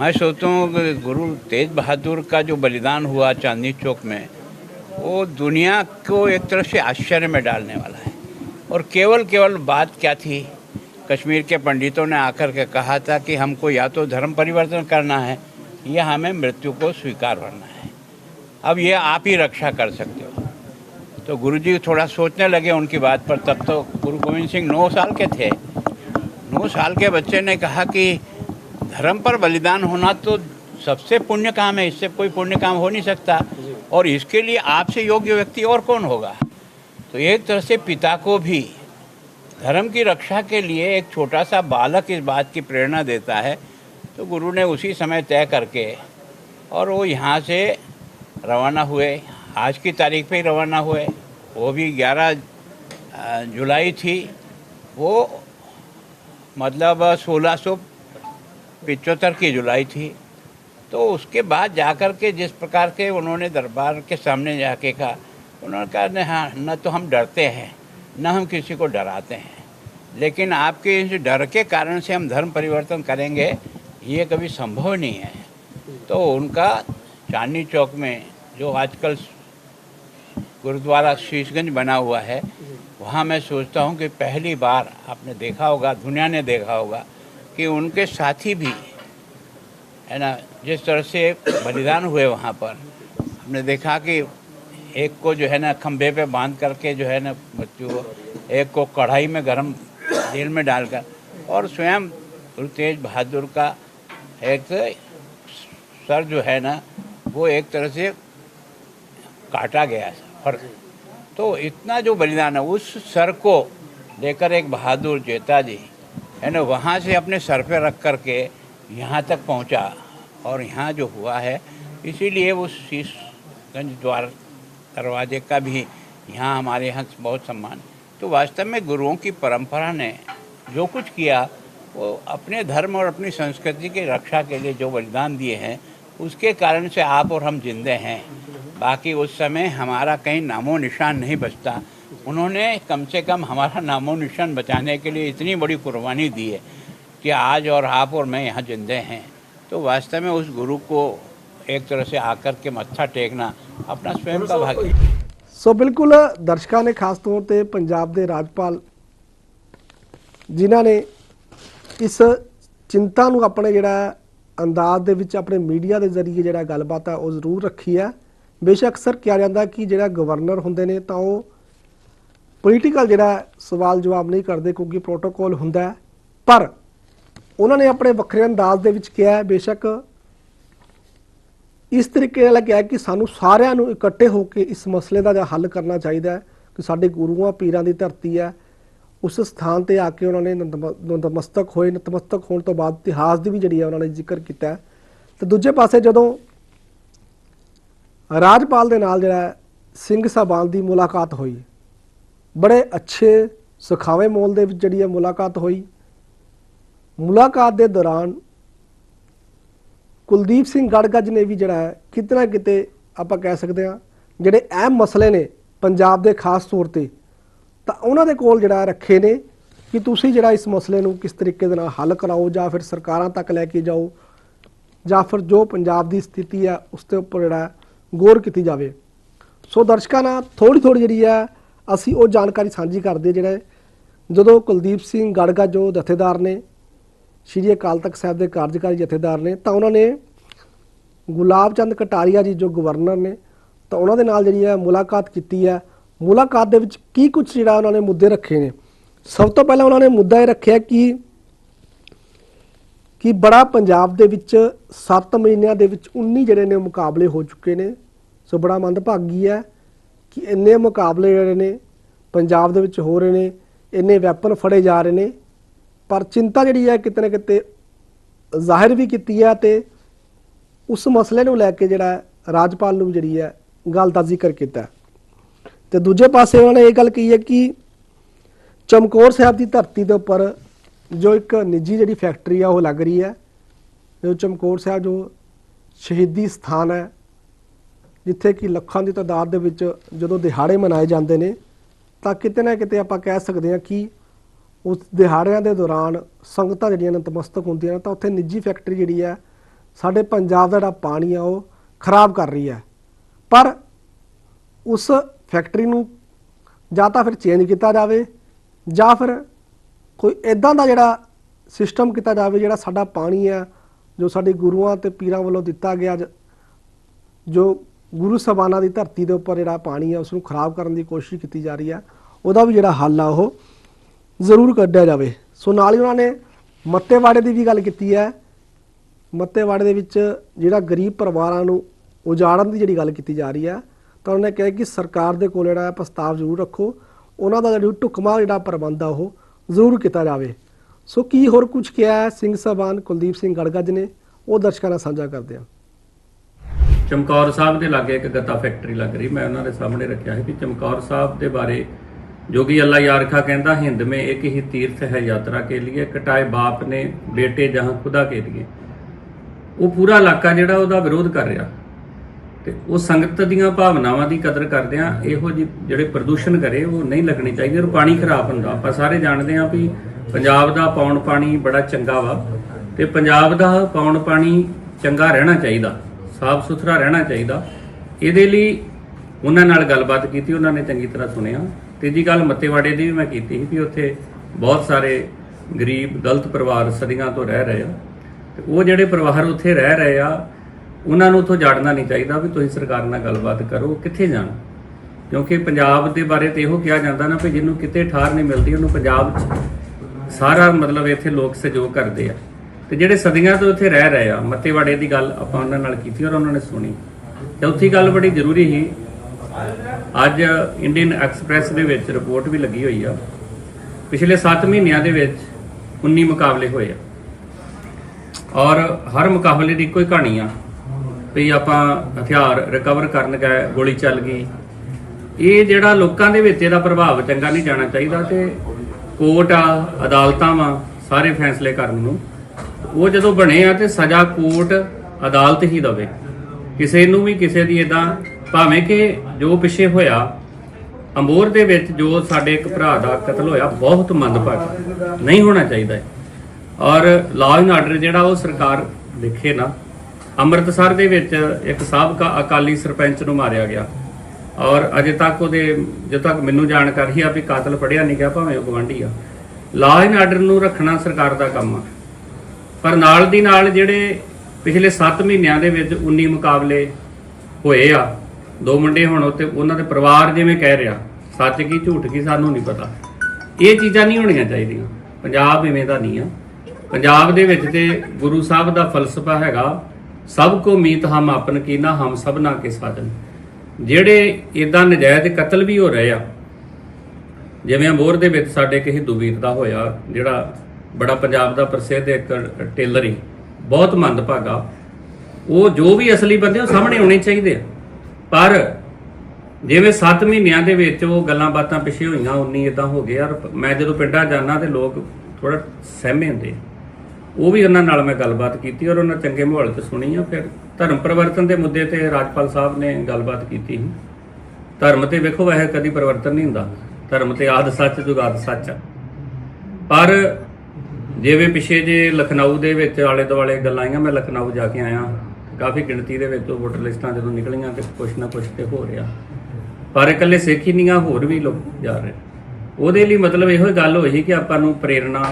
[SPEAKER 2] मैं सोचता हूँ गुरु तेज बहादुर का जो बलिदान हुआ चांदनी चौक में, वो दुनिया को एक तरह से आश्चर्य में डालने वाला है। और केवल केवल बात क्या थी? कश्मीर के पंडितों ने आकर के कहा था कि हमको या तो धर्म परिवर्तन करना है या हमें मृत्यु को स्वीकार करना है। अब ये आप ही रक्षा कर सकते हो। तो गुरुजी थोड़ा सोचने लगे उनकी बात पर, तब तो गुरु गोविंद सिंह नौ साल के थे। नौ साल के बच्चे ने कहा कि धर्म पर बलिदान होना तो सबसे पुण्य काम है, इससे कोई पुण्य काम हो नहीं सकता। और इसके लिए आपसे योग्य व्यक्ति और कौन होगा? तो एक तरह से पिता को भी धर्म की रक्षा के लिए एक छोटा सा बालक इस बात की प्रेरणा देता है तो गुरु ने उसी समय तय करके और वो यहाँ से रवाना हुए। आज की तारीख पे ही रवाना हुए। वो भी 11 जुलाई थी। वो मतलब सोलह सौ पिचहत्तर की जुलाई थी। तो उसके बाद जाकर के जिस प्रकार के उन्होंने दरबार के सामने जाके कहा, उन्होंने कहा, न हाँ न तो हम डरते हैं, न हम किसी को डराते हैं। लेकिन आपके इस डर के कारण से हम धर्म परिवर्तन करेंगे ये कभी संभव नहीं है। तो उनका चांदनी चौक में जो आजकल गुरुद्वारा शीशगंज बना हुआ है, वहाँ मैं सोचता हूँ कि पहली बार आपने देखा होगा, दुनिया ने देखा होगा कि उनके साथी भी, है ना, जिस तरह से बलिदान हुए वहाँ पर, हमने देखा कि एक को जो है ना खंभे पे बाँध करके जो है ना मृत्यु एक को कढ़ाई में गरम तेल में डालकर, और स्वयं गुरु तेज बहादुर का एक सर जो है ना, वो एक तरह से काटा गया और तो इतना जो बलिदान है, उस सर को लेकर एक बहादुर जेता जी, है ना, वहाँ से अपने सर पे रख करके यहाँ तक पहुँचा और यहाँ जो हुआ है, इसीलिए उस शीशगंज द्वार दरवाजे का भी यहाँ हमारे यहाँ बहुत सम्मान। तो वास्तव में गुरुओं की परंपरा ने जो कुछ किया वो अपने धर्म और अपनी संस्कृति की रक्षा के लिए जो बलिदान दिए हैं उसके कारण से आप और हम जिंदे हैं बाकी उस समय हमारा कहीं नामो निशान नहीं बचता उन्होंने कम से कम हमारा नामो निशान बचाने के लिए इतनी बड़ी कुर्बानी दी है कि आज और आप और मैं यहाँ जिंदे हैं तो वास्तव में उस गुरु को एक तरह से आकर के मत्था टेकना अपना स्वयं का भाग्य है।
[SPEAKER 1] ਸੋ ਬਿਲਕੁਲ ਦਰਸ਼ਕਾਂ ਨੇ ਖਾਸ ਤੌਰ ਤੇ ਪੰਜਾਬ ਦੇ ਰਾਜਪਾਲ ਜਿਨ੍ਹਾਂ ਨੇ ਇਸ ਚਿੰਤਾ ਨੂੰ ਆਪਣੇ ਜਿਹੜਾ ਅੰਦਾਜ਼ ਦੇ ਵਿੱਚ ਆਪਣੇ ਮੀਡੀਆ ਦੇ ਜ਼ਰੀਏ ਜਿਹੜਾ ਗੱਲਬਾਤ ਆ ਉਹ ਜ਼ਰੂਰ ਰੱਖੀ ਹੈ। ਬੇਸ਼ੱਕ ਅਕਸਰ ਕਿਹਾ ਜਾਂਦਾ ਕਿ ਜਿਹੜਾ ਗਵਰਨਰ ਹੁੰਦੇ ਨੇ, ਤਾਂ ਉਹ ਪੋਲੀਟੀਕਲ ਜਿਹੜਾ ਸਵਾਲ ਜਵਾਬ ਨਹੀਂ ਕਰਦੇ ਕਿਉਂਕਿ ਪ੍ਰੋਟੋਕੋਲ ਹੁੰਦਾ ਪਰ ਉਹਨਾਂ ਨੇ ਆਪਣੇ ਵੱਖਰੇ ਅੰਦਾਜ਼ ਦੇ ਵਿੱਚ ਕਿਹਾ ਬੇਸ਼ੱਕ ਇਸ ਤਰੀਕੇ ਨਾਲ ਕਿਹਾ ਕਿ ਸਾਨੂੰ ਸਾਰਿਆਂ ਨੂੰ ਇਕੱਠੇ ਹੋ ਕੇ ਇਸ ਮਸਲੇ ਦਾ ਜਿਹੜਾ ਹੱਲ ਕਰਨਾ ਚਾਹੀਦਾ ਹੈ ਕਿ ਸਾਡੇ ਗੁਰੂਆਂ, ਪੀਰਾਂ ਦੀ ਧਰਤੀ ਹੈ। ਉਸ ਸਥਾਨ ਤੇ ਆ ਕੇ ਉਹਨਾਂ ਨੇ ਨਤਮ- ਨਤਮਸਤਕ ਹੋਏ। ਨਤਮਸਤਕ ਹੋਣ ਤੋਂ ਬਾਅਦ ਇਤਿਹਾਸ ਦੀ ਵੀ ਜਿਹੜੀ ਹੈ ਉਹਨਾਂ ਨੇ ਜ਼ਿਕਰ ਕੀਤਾ। ਹੈ ਤੇ ਦੂਜੇ ਪਾਸੇ ਜਦੋਂ ਰਾਜਪਾਲ ਦੇ ਨਾਲ ਜਿਹੜਾ ਸਿੰਘ ਸਾਹਿਬਾਨ ਦੀ ਮੁਲਾਕਾਤ ਹੋਈ, ਬੜੇ ਅੱਛੇ ਸੁਖਾਵੇਂ ਮੋਲ ਦੇ ਵਿੱਚ ਜਿਹੜੀ ਹੈ ਮੁਲਾਕਾਤ ਹੋਈ। ਮੁਲਾਕਾਤ ਦੇ ਦੌਰਾਨ ਕੁਲਦੀਪ ਸਿੰਘ ਗੜਗੱਜ ਨੇ ਵੀ ਜਿਹੜਾ ਹੈ ਕਿਤੇ ਨਾ ਕਿਤੇ ਆਪਾਂ ਕਹਿ ਸਕਦੇ ਹਾਂ, ਜਿਹੜੇ ਅਹਿਮ ਮਸਲੇ ਨੇ ਪੰਜਾਬ ਦੇ ਖਾਸ ਤੌਰ ਤੇ ਤਾਂ ਉਹਨਾਂ ਦੇ ਕੋਲ ਜਿਹੜਾ ਰੱਖੇ ਨੇ ਕਿ ਤੁਸੀਂ ਜਿਹੜਾ ਇਸ ਮਸਲੇ ਨੂੰ ਕਿਸ ਤਰੀਕੇ ਦੇ ਨਾਲ ਹੱਲ ਕਰਾਓ ਜਾਂ ਫਿਰ ਸਰਕਾਰਾਂ ਤੱਕ ਲੈ ਕੇ ਜਾਓ ਜਾਂ ਫਿਰ ਜੋ ਪੰਜਾਬ ਦੀ ਸਥਿਤੀ ਹੈ ਉਸ ਦੇ ਉੱਪਰ ਜਿਹੜਾ ਗੌਰ ਕੀਤੀ ਜਾਵੇ। ਸੋ ਦਰਸ਼ਕਾਂ ਨਾਲ ਥੋੜੀ ਥੋੜੀ ਜਿਹੜੀ ਹੈ ਅਸੀਂ ਉਹ ਜਾਣਕਾਰੀ ਸਾਂਝੀ ਕਰਦੇ ਜਿਹੜੇ ਜਦੋਂ ਕੁਲਦੀਪ ਸਿੰਘ ਗੜਗਾ ਜੋ ਜਥੇਦਾਰ ਨੇ, ਸ਼੍ਰੀ ਅਕਾਲ ਤਖਤ ਸਾਹਿਬ ਦੇ ਕਾਰਜਕਾਰੀ ਜਥੇਦਾਰ ਨੇ, ਤਾਂ ਉਹਨਾਂ ਨੇ ਗੁਲਾਬ ਚੰਦ ਕਟਾਰੀਆ ਜੀ ਜੋ ਗਵਰਨਰ ਨੇ, ਤਾਂ ਉਹਨਾਂ ਦੇ ਨਾਲ ਜਿਹੜੀ ਹੈ ਮੁਲਾਕਾਤ ਕੀਤੀ ਹੈ। ਮੁਲਾਕਾਤ ਦੇ ਵਿੱਚ ਕੀ ਕੁਝ ਜਿਹੜਾ ਉਹਨਾਂ ਨੇ ਮੁੱਦੇ ਰੱਖੇ ਨੇ? ਸਭ ਤੋਂ ਪਹਿਲਾਂ ਉਹਨਾਂ ਨੇ ਮੁੱਦਾ ਇਹ ਰੱਖਿਆ ਕਿ ਕਿ ਬੜਾ ਪੰਜਾਬ ਦੇ ਵਿੱਚ 7 ਮਹੀਨਿਆਂ ਦੇ ਵਿੱਚ 19 ਜਿਹੜੇ ਨੇ ਮੁਕਾਬਲੇ ਹੋ ਚੁੱਕੇ ਨੇ। ਸੋ ਬੜਾ ਮੰਦਭਾਗੀ ਹੈ ਕਿ ਇੰਨੇ ਮੁਕਾਬਲੇ ਜਿਹੜੇ ਨੇ ਪੰਜਾਬ ਦੇ ਵਿੱਚ ਹੋ ਰਹੇ ਨੇ, ਇੰਨੇ ਵੈਪਨ ਫੜੇ ਜਾ ਰਹੇ ਨੇ। ਪਰ ਚਿੰਤਾ ਜਿਹੜੀ ਹੈ ਕਿਤੇ ਨਾ ਕਿਤੇ ਜ਼ਾਹਿਰ ਵੀ ਕੀਤੀ ਹੈ ਤੇ ਉਸ ਮਸਲੇ ਨੂੰ ਲੈ ਕੇ ਜਿਹੜਾ ਰਾਜਪਾਲ ਨੂੰ ਜਿਹੜੀ ਹੈ ਗੱਲ ਦਾ ਜ਼ਿਕਰ ਕੀਤਾ ਤੇ ਦੂਜੇ ਪਾਸੇ ਉਹਨਾਂ ਨੇ ਇਹ ਗੱਲ ਕਹੀ ਹੈ ਕਿ ਚਮਕੌਰ ਸਾਹਿਬ ਦੀ ਧਰਤੀ ਦੇ ਉੱਪਰ ਜੋ ਇੱਕ ਨਿੱਜੀ ਜਿਹੜੀ ਫੈਕਟਰੀ ਆ, ਉਹ ਲੱਗ ਰਹੀ ਹੈ ਜੋ ਚਮਕੌਰ ਸਾਹਿਬ ਜੋ ਸ਼ਹੀਦੀ ਸਥਾਨ ਹੈ, ਜਿੱਥੇ ਕਿ ਲੱਖਾਂ ਦੀ ਤਾਦਾਦ ਦੇ ਵਿੱਚ ਜਦੋਂ ਦਿਹਾੜੇ ਮਨਾਏ ਜਾਂਦੇ ਨੇ, ਤਾਂ ਕਿਤੇ ਨਾ ਕਿਤੇ ਆਪਾਂ ਕਹਿ ਸਕਦੇ ਹਾਂ ਕਿ ਉਸ ਦਿਹਾੜਿਆਂ ਦੇ ਦੌਰਾਨ ਸੰਗਤਾਂ ਜਿਹੜੀਆਂ ਨਤਮਸਤਕ ਹੁੰਦੀਆਂ ਨੇ, ਤਾਂ ਉੱਥੇ ਨਿੱਜੀ ਫੈਕਟਰੀ ਜਿਹੜੀ ਹੈ, ਸਾਡੇ ਪੰਜਾਬ ਦਾ ਜਿਹੜਾ ਪਾਣੀ ਆ, ਉਹ ਖਰਾਬ ਕਰ ਰਹੀ ਹੈ। ਪਰ ਉਸ ਫੈਕਟਰੀ ਨੂੰ ਜਾਂ ਤਾਂ ਫਿਰ ਚੇਂਜ ਕੀਤਾ ਜਾਵੇ ਜਾਂ ਫਿਰ ਕੋਈ ਇਦਾਂ ਦਾ ਜਿਹੜਾ ਸਿਸਟਮ ਕੀਤਾ ਜਾਵੇ ਜਿਹੜਾ ਸਾਡਾ ਪਾਣੀ ਹੈ, ਜੋ ਸਾਡੇ ਗੁਰੂਆਂ ਤੇ ਪੀਰਾਂ ਵੱਲੋਂ ਦਿੱਤਾ ਗਿਆ ਜੋ ਗੁਰੂ ਸਬਾਨਾ ਦੀ ਧਰਤੀ ਦੇ ਉੱਪਰ ਜਿਹੜਾ ਪਾਣੀ ਹੈ ਉਸ ਨੂੰ ਖਰਾਬ ਕਰਨ ਦੀ ਕੋਸ਼ਿਸ਼ ਕੀਤੀ ਜਾ ਰਹੀ ਹੈ, ਉਹਦਾ ਵੀ ਜਿਹੜਾ ਹੱਲ ਆ ਉਹ ਜ਼ਰੂਰ ਕੱਢਿਆ ਜਾਵੇ। ਸੋ ਨਾਲ ਹੀ ਉਹਨਾਂ ਨੇ ਮੱਤੇਵਾੜੇ ਦੀ ਵੀ ਗੱਲ ਕੀਤੀ ਹੈ। ਮੱਤੇਵਾੜੇ ਦੇ ਵਿੱਚ ਜਿਹੜਾ ਗਰੀਬ ਪਰਿਵਾਰਾਂ ਨੂੰ ਉਜਾੜਨ ਦੀ ਜਿਹੜੀ ਗੱਲ ਕੀਤੀ ਜਾ ਰਹੀ ਹੈ ਤਾਂ ਉਹਨੇ ਕਿਹਾ ਕਿ ਸਰਕਾਰ ਦੇ ਕੋਲ ਜਿਹੜਾ ਪ੍ਰਸਤਾਵ ਜ਼ਰੂਰ ਰੱਖੋ। ਉਹਨਾਂ ਦਾ ਜਿਹੜਾ ਟੁਕਮਾ ਜਿਹੜਾ ਪ੍ਰਬੰਧ ਆ ਉਹ ਜ਼ਰੂਰ ਕੀਤਾ ਜਾਵੇ। ਸੋ ਕੀ ਹੋਰ ਕੁਝ ਕਿਹਾ ਸਿੰਘ ਸਾਹਿਬਾਨ ਕੁਲਦੀਪ ਸਿੰਘ ਗੜਗੱਜ ਨੇ? ਉਹ ਦਰਸ਼ਕਾਂ ਨਾਲ ਸਾਂਝਾ ਕਰਦੇ ਆ
[SPEAKER 3] ਚਮਕੌਰ ਸਾਹਿਬ ਦੇ ਲਾਗੇ ਇੱਕ ਗੱਤਾ ਫੈਕਟਰੀ ਲੱਗ ਰਹੀ। ਮੈਂ ਉਹਨਾਂ ਦੇ ਸਾਹਮਣੇ ਰੱਖਿਆ ਸੀ ਕਿ ਚਮਕੌਰ ਸਾਹਿਬ ਦੇ ਬਾਰੇ ਜੋ ਕਿ ਅੱਲਾ ਯਾਰਖਾ ਕਹਿੰਦਾ, ਹਿੰਦ ਮੇ ਇੱਕ ਹੀ ਤੀਰਥ ਹੈ ਯਾਤਰਾ ਕੇ ਲਈ ਕਟਾਏ ਬਾਪ ਨੇ ਬੇਟੇ ਜਹਾਂ ਖੁਦਾ ਕੇ ਲਈ ਉਹ ਪੂਰਾ ਇਲਾਕਾ ਜਿਹੜਾ ਉਹਦਾ ਵਿਰੋਧ ਕਰ ਰਿਹਾ। ਤੇ ਉਹ ਸੰਗਤ ਦੀਆਂ ਭਾਵਨਾਵਾਂ ਦੀ ਕਦਰ ਕਰਦਿਆਂ ਇਹੋ ਜਿਹੀ ਜਿਹੜੇ ਪ੍ਰਦੂਸ਼ਣ ਕਰੇ, ਉਹ ਨਹੀਂ ਲੱਗਣੀ ਚਾਹੀਦੀ, ਔਰ ਪਾਣੀ ਖਰਾਬ ਹੁੰਦਾ। ਆਪਾਂ ਸਾਰੇ ਜਾਣਦੇ ਹਾਂ ਵੀ ਪੰਜਾਬ ਦਾ ਪੌਣ ਪਾਣੀ ਬੜਾ ਚੰਗਾ ਵਾ, ਤੇ ਪੰਜਾਬ ਦਾ ਪੌਣ ਪਾਣੀ ਚੰਗਾ ਰਹਿਣਾ ਚਾਹੀਦਾ, ਸਾਫ਼ ਸੁਥਰਾ ਰਹਿਣਾ ਚਾਹੀਦਾ। ਇਹਦੇ ਲਈ ਉਹਨਾਂ ਨਾਲ ਗੱਲਬਾਤ ਕੀਤੀ, ਉਹਨਾਂ ਨੇ ਚੰਗੀ ਤਰ੍ਹਾਂ ਸੁਣਿਆ। ਤੀਜੀ ਗੱਲ ਮੱਤੇਵਾੜੇ ਦੀ ਵੀ ਮੈਂ ਕੀਤੀ ਸੀ ਵੀ ਉੱਥੇ ਬਹੁਤ ਸਾਰੇ ਗਰੀਬ ਦਲਿਤ ਪਰਿਵਾਰ ਸਦੀਆਂ ਤੋਂ ਰਹਿ ਰਹੇ ਆ। ਤੇ ਉਹ ਜਿਹੜੇ ਪਰਿਵਾਰ ਉੱਥੇ ਰਹਿ ਰਹੇ ਆ ਉਹਨਾਂ ਨੂੰ ਉੱਥੋਂ ਜਾੜਨਾ ਨਹੀਂ ਚਾਹੀਦਾ ਵੀ ਤੁਸੀਂ ਸਰਕਾਰ ਨਾਲ ਗੱਲਬਾਤ ਕਰੋ, ਕਿੱਥੇ ਜਾਣ? ਕਿਉਂਕਿ ਪੰਜਾਬ ਦੇ ਬਾਰੇ ਤੇ ਇਹੋ ਕਿਹਾ ਜਾਂਦਾ ਨਾ ਵੀ ਜਿਹਨੂੰ ਕਿਤੇ ਠਾਰ ਨਹੀਂ ਮਿਲਦੀ, ਉਹਨੂੰ ਪੰਜਾਬ 'ਚ ਸਾਰਾ ਮਤਲਬ ਇੱਥੇ ਲੋਕ ਸਹਿਯੋਗ ਕਰਦੇ ਆ। ਤੇ ਜਿਹੜੇ ਸਦੀਆਂ ਤੋਂ ਇੱਥੇ ਰਹਿ ਰਹੇ ਆ, ਮੱਤੇਵਾੜੇ ਦੀ ਗੱਲ ਆਪਾਂ ਉਹਨਾਂ ਨਾਲ ਕੀਤੀ ਔਰ ਉਹਨਾਂ ਨੇ ਸੁਣੀ। ਚੌਥੀ ਗੱਲ ਬੜੀ ਜ਼ਰੂਰੀ ਸੀ। ਅੱਜ ਇੰਡੀਅਨ ਐਕਸਪ੍ਰੈਸ ਦੇ ਵਿੱਚ ਰਿਪੋਰਟ ਵੀ ਲੱਗੀ ਹੋਈ ਆ। ਪਿਛਲੇ 7 ਮਹੀਨਿਆਂ ਦੇ ਵਿੱਚ 19 ਮੁਕਾਬਲੇ ਹੋਏ ਆ। ਔਰ ਹਰ ਮੁਕਾਬਲੇ ਦੀ ਇੱਕੋ ਹੀ ਕਹਾਣੀ ਆ। ਵੀ ਆਪਾਂ ਹਥਿਆਰ ਰਿਕਵਰ ਕਰਨ ਗਏ, ਗੋਲੀ ਚੱਲ ਗਈ। ਇਹ ਜਿਹੜਾ ਲੋਕਾਂ ਦੇ ਵਿੱਚ ਇਹਦਾ ਪ੍ਰਭਾਵ ਚੰਗਾ ਨਹੀਂ ਜਾਣਾ ਚਾਹੀਦਾ ਤੇ ਕੋਰਟ ਆ, ਅਦਾਲਤਾਂ ਵਾ, ਸਾਰੇ ਫੈਸਲੇ ਕਰਨ ਨੂੰ। ਉਹ ਜਦੋਂ ਬਣੇ ਆ ਤੇ ਸਜ਼ਾ ਕੋਰਟ ਅਦਾਲਤ ਹੀ ਦਵੇ। ਕਿਸੇ ਨੂੰ ਵੀ ਕਿਸੇ ਦੀ ਇਦਾਂ ਭਾਵੇਂ ਕਿ ਜੋ ਪਿੱਛੇ ਹੋਇਆ ਅੰਬੋਰ ਦੇ ਵਿੱਚ ਜੋ ਸਾਡੇ ਇੱਕ ਭਰਾ ਦਾ ਕਤਲ ਹੋਇਆ, ਬਹੁਤ ਮੰਦਭਾਗਾ। ਨਹੀਂ ਹੋਣਾ ਚਾਹੀਦਾ। ਔਰ ਲਾਅ ਐਂਡ ਆਰਡਰ ਜਿਹੜਾ ਉਹ ਸਰਕਾਰ ਦੇਖੇ ਨਾ ਅੰਮ੍ਰਿਤਸਰ ਦੇ ਵਿੱਚ ਇੱਕ ਸਾਬਕਾ ਅਕਾਲੀ ਸਰਪੰਚ ਨੂੰ ਮਾਰਿਆ ਗਿਆ। ਔਰ ਅਜੇ ਤੱਕ ਉਹਦੇ, ਜਦੋਂ ਤੱਕ ਮੈਨੂੰ ਜਾਣਕਾਰੀ ਆ ਵੀ ਕਾਤਲ ਫੜਿਆ ਨਹੀਂ ਗਿਆ, ਭਾਵੇਂ ਉਹ ਗਵਾਂਢੀ ਆ। ਲਾਅ ਐਂਡ ਆਰਡਰ ਨੂੰ ਰੱਖਣਾ ਸਰਕਾਰ ਦਾ ਕੰਮ ਆ। ਪਰ ਨਾਲ ਦੀ ਨਾਲ ਜਿਹੜੇ ਪਿਛਲੇ 7 ਮਹੀਨਿਆਂ ਦੇ ਵਿੱਚ 19 ਮੁਕਾਬਲੇ ਹੋਏ ਆ, ਦੋ ਮੁੰਡੇ ਹੁਣ ਉੱਤੇ ਉਹਨਾਂ ਦੇ ਪਰਿਵਾਰ ਜਿਵੇਂ ਕਹਿ ਰਿਹਾ, ਸੱਚ ਕੀ, ਝੂਠ ਕੀ, ਸਾਨੂੰ ਨਹੀਂ ਪਤਾ। ਇਹ ਚੀਜ਼ਾਂ ਨਹੀਂ ਹੋਣੀਆਂ ਚਾਹੀਦੀਆਂ। ਪੰਜਾਬ ਇਵੇਂ ਦਾ ਨਹੀਂ ਆ। ਪੰਜਾਬ ਦੇ ਵਿੱਚ ਤੇ ਗੁਰੂ ਸਾਹਿਬ ਦਾ ਫਲਸਫਾ ਹੈਗਾ ਸਭ ਕੋ ਮੀਤ ਹਮ ਆਪਨ ਕੀਨਾ ਹਮ ਸਭਨਾ ਕੇ ਸਾਜਨ ਜਿਹੜੇ ਇਦਾਂ ਨਜਾਇਜ਼ ਕਤਲ ਵੀ ਹੋ ਰਹੇ ਆ, ਜਿਵੇਂ ਅਮੋਰ ਦੇ ਵਿੱਚ ਸਾਡੇ ਕਿਸੇ ਦੁਬੀਰ ਦਾ ਹੋਇਆ, ਜਿਹੜਾ ਬੜਾ ਪੰਜਾਬ ਦਾ ਪ੍ਰਸਿੱਧ ਇੱਕ ਟੇਲਰ ਹੀ ਬਹੁਤ ਮੰਦਭਾਗਾ। ਉਹ ਜੋ ਵੀ ਅਸਲੀ ਬੰਦੇ ਉਹ ਸਾਹਮਣੇ ਆਉਣੇ ਚਾਹੀਦੇ ਆ। ਪਰ ਜਿਵੇਂ 7 ਮਹੀਨਿਆਂ ਦੇ ਵਿੱਚ ਉਹ ਗੱਲਾਂ ਬਾਤਾਂ ਪਿੱਛੇ ਹੋਈਆਂ, ਉਨੀ ਇਦਾਂ ਹੋ ਗਏ ਯਾਰ ਮੈਂ ਜਦੋਂ ਪਿੰਡਾਂ ਜਾਂਦਾ ਤੇ ਲੋਕ ਥੋੜਾ ਸਹਿਮੇ ਹੁੰਦੇ ਆ। ਉਹ ਵੀ ਉਹਨਾਂ ਨਾਲ ਮੈਂ ਗੱਲਬਾਤ ਕੀਤੀ ਔਰ ਉਹਨਾਂ ਚੰਗੇ ਮਾਹੌਲ 'ਚ ਸੁਣੀ ਆ ਫਿਰ ਧਰਮ ਪਰਿਵਰਤਨ ਦੇ ਮੁੱਦੇ ਤੇ ਰਾਜਪਾਲ ਸਾਹਿਬ ਨੇ ਗੱਲਬਾਤ ਕੀਤੀ ਸੀ। ਧਰਮ ਤੇ ਵੇਖੋ ਵੈਸੇ ਕਦੀ ਪਰਿਵਰਤਨ ਨਹੀਂ ਹੁੰਦਾ। ਧਰਮ ਤੇ ਆਦ ਸੱਚ ਜੁਗਾਦ ਸੱਚ ਆ। ਪਰ ਜਿਵੇਂ ਪਿਛੇ ਜੇ ਲਖਨਊ ਦੇ ਵਿੱਚ ਆਲੇ ਦੁਆਲੇ ਗੱਲਾਂ ਆਈਆਂ, ਮੈਂ ਲਖਨਊ ਜਾ ਕੇ ਆਇਆ। ਕਾਫੀ ਗਿਣਤੀ ਦੇ ਵਿੱਚ ਉਹ ਵੋਟਰ ਲਿਸਟਾਂ ਜਦੋਂ ਨਿਕਲੀਆਂ ਤੇ ਕੁਛ ਨਾ ਕੁਛ ਤੇ ਹੋ ਰਿਹਾ। ਪਰ ਇਕੱਲੇ ਸਿੱਖ ਹੀ ਨਹੀਂ ਆ, ਹੋਰ ਵੀ ਲੋਕ ਜਾ ਰਹੇ। ਉਹਦੇ ਲਈ ਮਤਲਬ ਇਹੋ ਹੀ ਗੱਲ ਹੋਈ ਕਿ ਆਪਾਂ ਨੂੰ ਪ੍ਰੇਰਣਾ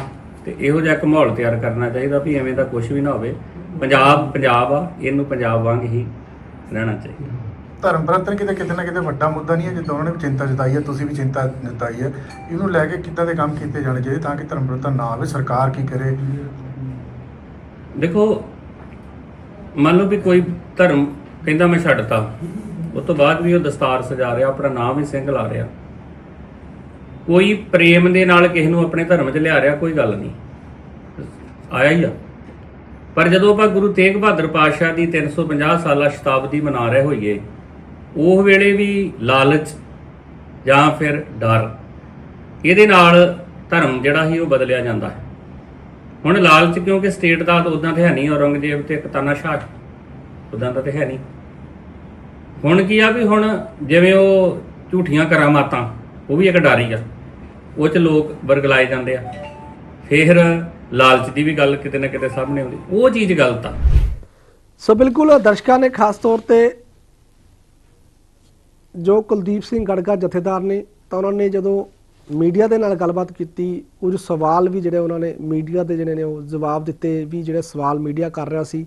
[SPEAKER 3] ਤੇ ਇਹੋ ਜਿਹਾ ਇੱਕ ਮਾਹੌਲ ਤਿਆਰ ਕਰਨਾ ਚਾਹੀਦਾ ਵੀ ਐਵੇਂ ਦਾ ਕੁਝ ਵੀ ਨਾ ਹੋਵੇ। ਪੰਜਾਬ ਪੰਜਾਬ ਆ ਇਹਨੂੰ ਪੰਜਾਬ ਵਾਂਗ ਹੀ ਰਹਿਣਾ ਚਾਹੀਦਾ।
[SPEAKER 4] ਧਰਮ ਪਰਤਨ ਕਿਤੇ ਕਿਤੇ ਨਾ ਕਿਤੇ ਵੱਡਾ ਮੁੱਦਾ ਨਹੀਂ ਹੈ ਜਿੱਦਾਂ ਉਹਨਾਂ ਨੇ ਚਿੰਤਾ ਜਤਾਈ ਹੈ ਤੁਸੀਂ ਵੀ ਚਿੰਤਾ ਜਤਾਈ ਹੈ। ਇਹਨੂੰ ਲੈ ਕੇ ਕਿੱਦਾਂ ਦੇ ਕੰਮ ਕੀਤੇ ਜਾਣੇ ਚਾਹੀਦੇ ਤਾਂ ਕਿ ਧਰਮ ਪਰਤਨ ਨਾ ਆਵੇ ਸਰਕਾਰ ਕੀ ਕਰੇ?
[SPEAKER 3] ਦੇਖੋ ਮੰਨ ਲਓ ਵੀ ਕੋਈ ਧਰਮ ਕਹਿੰਦਾ ਮੈਂ ਛੱਡਤਾ ਉਸ ਤੋਂ ਬਾਅਦ ਵੀ ਉਹ ਦਸਤਾਰ ਸਜਾ ਰਿਹਾ ਆਪਣਾ ਨਾਮ ਹੀ ਸਿੰਘ ਲਾ ਰਿਹਾ। ਕੋਈ ਪ੍ਰੇਮ ਦੇ ਨਾਲ ਕਿਸੇ ਨੂੰ ਆਪਣੇ ਧਰਮ 'ਚ ਲਿਆ ਰਿਹਾ, ਕੋਈ ਗੱਲ ਨਹੀਂ। ਆਇਆ ਹੀ ਆ। ਪਰ ਜਦੋਂ ਆਪਾਂ ਗੁਰੂ ਤੇਗ ਬਹਾਦਰ ਪਾਤਸ਼ਾਹ ਦੀ 350 ਸਾਲਾ ਸ਼ਤਾਬਦੀ ਮਨਾ ਰਹੇ ਹੋਈਏ, ਉਹ ਵੇਲੇ ਵੀ ਲਾਲਚ ਜਾਂ ਫਿਰ ਡਰ, ਇਹਦੇ ਨਾਲ ਧਰਮ ਜਿਹੜਾ ਸੀ ਉਹ ਬਦਲਿਆ ਜਾਂਦਾ ਹੈ। ਹੁਣ ਲਾਲਚ ਕਿਉਂਕਿ ਸਟੇਟ ਦਾ ਤਾਂ ਉਦਾਂ ਤੇ ਹੈ ਨਹੀਂ, ਔਰੰਗਜ਼ੇਬ ਤੇ ਇੱਕ ਤਾਨਾਸ਼ਾਹ ਉਦਾਂ ਦਾ ਤੇ ਹੈ ਨਹੀਂ। ਹੁਣ ਕੀ ਆ ਵੀ ਹੁਣ ਜਿਵੇਂ ਉਹ ਝੂਠੀਆਂ ਕਰਾਮਾਤਾਂ ਉਹ ਵੀ ਇੱਕ ਡਰ ਆ। ਉਹ ਚ ਲੋਕ ਵਰਗਲਾਏ ਜਾਂਦੇ ਆ। ਫਿਰ ਲਾਲਚ ਦੀ ਵੀ ਗੱਲ ਕਿਤੇ ਨਾ ਕਿਤੇ ਸਾਹਮਣੇ ਆਉਂਦੀ। ਉਹ ਚੀਜ਼ ਗਲਤ ਆ।
[SPEAKER 1] ਸੋ ਬਿਲਕੁਲ ਦਰਸ਼ਕਾਂ ਨੇ ਖਾਸ ਤੌਰ ਤੇ ਜੋ ਕੁਲਦੀਪ ਸਿੰਘ ਗੜਗਾ ਜਥੇਦਾਰ ਨੇ, ਤਾਂ ਉਹਨਾਂ ਨੇ ਜਦੋਂ ਮੀਡੀਆ ਦੇ ਨਾਲ ਗੱਲਬਾਤ ਕੀਤੀ, ਕੁਝ ਸਵਾਲ ਵੀ ਜਿਹੜੇ ਉਹਨਾਂ ਨੇ ਮੀਡੀਆ ਦੇ ਜਿਹੜੇ ਨੇ ਉਹ ਜਵਾਬ ਦਿੱਤੇ ਵੀ ਜਿਹੜੇ ਸਵਾਲ ਮੀਡੀਆ ਕਰ ਰਿਹਾ ਸੀ।